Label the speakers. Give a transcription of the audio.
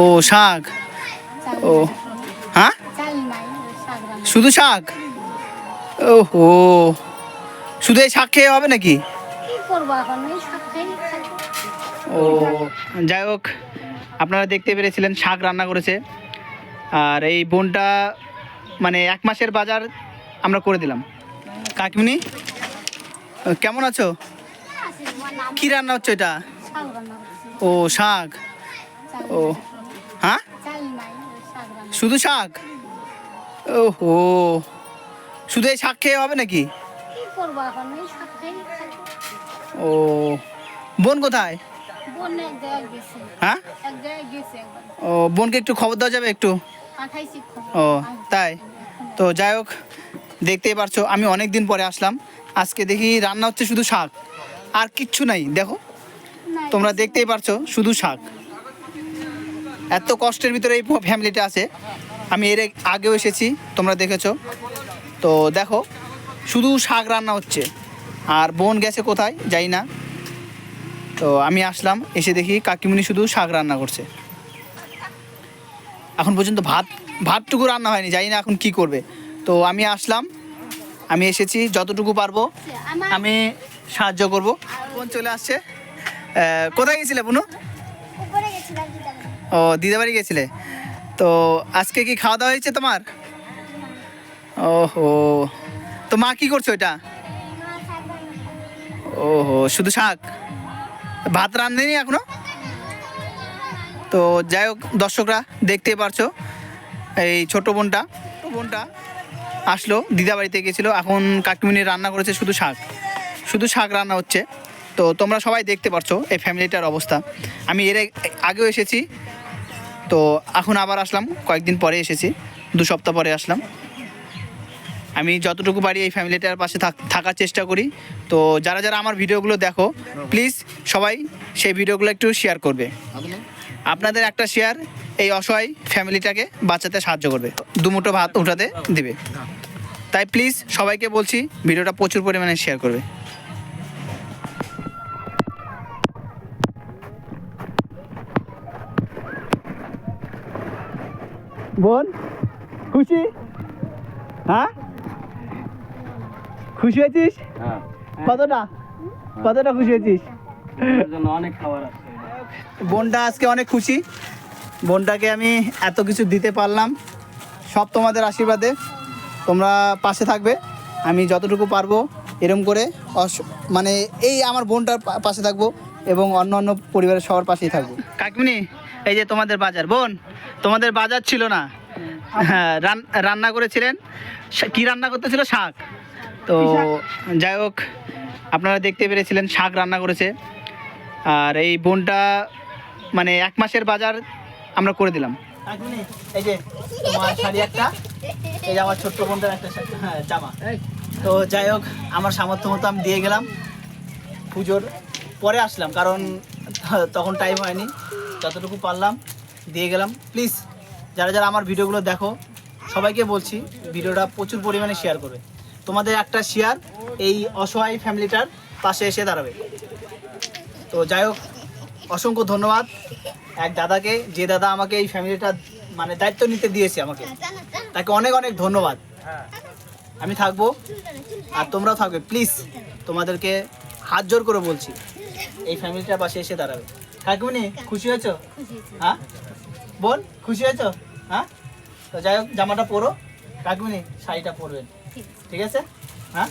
Speaker 1: ও শাক? ও। হ্যাঁ? শুধু শাক? ওহো। শুধু এই শাক খেয়ে হবে নাকি। ও যাই হোক আপনারা দেখতে পেরেছিলেন শাক রান্না করেছে। আর এই বোনটা মানে এক মাসের বাজার আমরা করে দিলাম। কাকিমনি কেমন আছো? কি রান্না হচ্ছে এটা? ও শাক। ও। হ্যাঁ? শুধু শাক? ওহো। শুধু এই শাক খেয়ে হবে নাকি। ও। বোন কোথায়? হ্যাঁ? ও বোনকে একটু খবর দেওয়া যাবে একটু? ও তাই? তো যাই হোক দেখতেই পারছ আমি অনেক দিন পরে আসলাম। আজকে দেখি রান্না হচ্ছে শুধু শাক। আর কিচ্ছু নাই দেখো। তোমরা দেখতেই পারছ শুধু শাক। এত কষ্টের ভিতরে এই ফ্যামিলিটা আছে। আমি এর আগেও এসেছি, তোমরা দেখেছ। তো দেখো, শুধু শাক রান্না হচ্ছে। আর বোন গেছে কোথায় যাই না। তো আমি আসলাম, এসে দেখি কাকিমুনি শুধু শাক রান্না করছে। এখন পর্যন্ত ভাত, ভাতটুকু রান্না হয়নি, জানি না এখন কি করবে। তো আমি আসলাম, আমি এসেছি, যতটুকু পারব, আমি সাহায্য করব। বোন চলে আসছে। কোথায় গেছিলে, বুনু? ও, দিদাবাড়ি গেছিলে? তো আজকে কি খাওয়া দাওয়া হয়েছে তোমার? ওহো, তো মা কি করছ এটা ওহো, শুধু শাক? ভাত রান্ধেনি এখনও? তো যাই হোক, দর্শকরা দেখতে পারছ, এই ছোট বোনটা বোনটা আসলো দিদা বাড়িতে গেছিল, এখন কাকিমিনি রান্না করেছে শুধু শাক। শুধু শাক রান্না হচ্ছে। তো তোমরা সবাই দেখতে পারছ এই ফ্যামিলিটার অবস্থা। আমি এর আগেও এসেছি তো এখন আবার আসলাম, কয়েকদিন পরে এসেছি, দু সপ্তাহ পরে আসলাম। আমি যতটুকু পারি এই ফ্যামিলিটার পাশে থাক- থাকার চেষ্টা করি। তো যারা যারা আমার ভিডিওগুলো দেখো প্লিজ সবাই সেই ভিডিওগুলো একটু শেয়ার করবে। আপনাদের একটা শেয়ার এই অসহায় ফ্যামিলিটাকে বাঁচাতে সাহায্য করবে। দুমুটো ভাত উঠাতে দিবে। তাই প্লিজ সবাইকে বলছি, ভিডিওটা প্রচুর পরিমাণে শেয়ার করবে। বোন খুশি? হ্যাঁ? খুশি হয়েছিস?
Speaker 2: হ্যাঁ।
Speaker 1: কতটা? কতটা খুশি হয়েছিস?
Speaker 2: অনেক খাবার আছে।
Speaker 1: বোনটা আজকে অনেক খুশি। বোনটাকে আমি এত কিছু দিতে পারলাম। সব তোমাদের আশীর্বাদে তোমরা পাশে থাকবে। আমি যতটুকু পারব এরম করে অস- মানে এই আমার বোনটার পাশে থাকব। এবং অন্য অন্য পরিবারের সবার পাশেই থাকব। কাকিমনি এই যে তোমাদের বাজার বোন তোমাদের বাজার ছিল না? হ্যাঁ রান- রান্না করেছিলেন। কি রান্না করতেছিল? শাক। তো যাই হোক আপনারা দেখতে পেরেছিলেন শাক রান্না করেছে। আর এই বোনটা মানে এক মাসের বাজার আমরা করে দিলাম। এই যে তোমার শাড়ি একটা এই যে আমার ছোট্ট বোনটার একটা হ্যাঁ, জামা। তো যাই হোক আমার সামর্থ্য মতো আমি দিয়ে গেলাম। পুজোর পরে আসলাম, কারণ তখন টাইম হয়নি, যতটুকু পারলাম, দিয়ে গেলাম। প্লিজ যারা যারা আমার ভিডিওগুলো দেখো, সবাইকে বলছি, ভিডিওটা প্রচুর পরিমাণে শেয়ার করবে। তোমাদের একটা শেয়ার এই অসহায় ফ্যামিলিটার পাশে এসে দাঁড়াবে। তো যাই হোক, অসংখ্য ধন্যবাদ। এক দাদাকে, যে দাদা আমাকে এই ফ্যামিলিটা মানে দায়িত্ব নিতে দিয়েছে আমাকে, তাকে অনেক অনেক ধন্যবাদ। আমি থাকব, আর তোমরাও থাকবে। প্লিজ তোমাদেরকে হাত জোর করে বলছি। এই ফ্যামিলিটা পাশে এসে দাঁড়াবে। কাকিমনি খুশি হয়েছো? হ্যাঁ? বোন খুশি হয়েছো? হ্যাঁ? তো যাই হোক জামাটা পরো। কাকিমনি শাড়িটা পরবেন। ঠিক আছে। হ্যাঁ?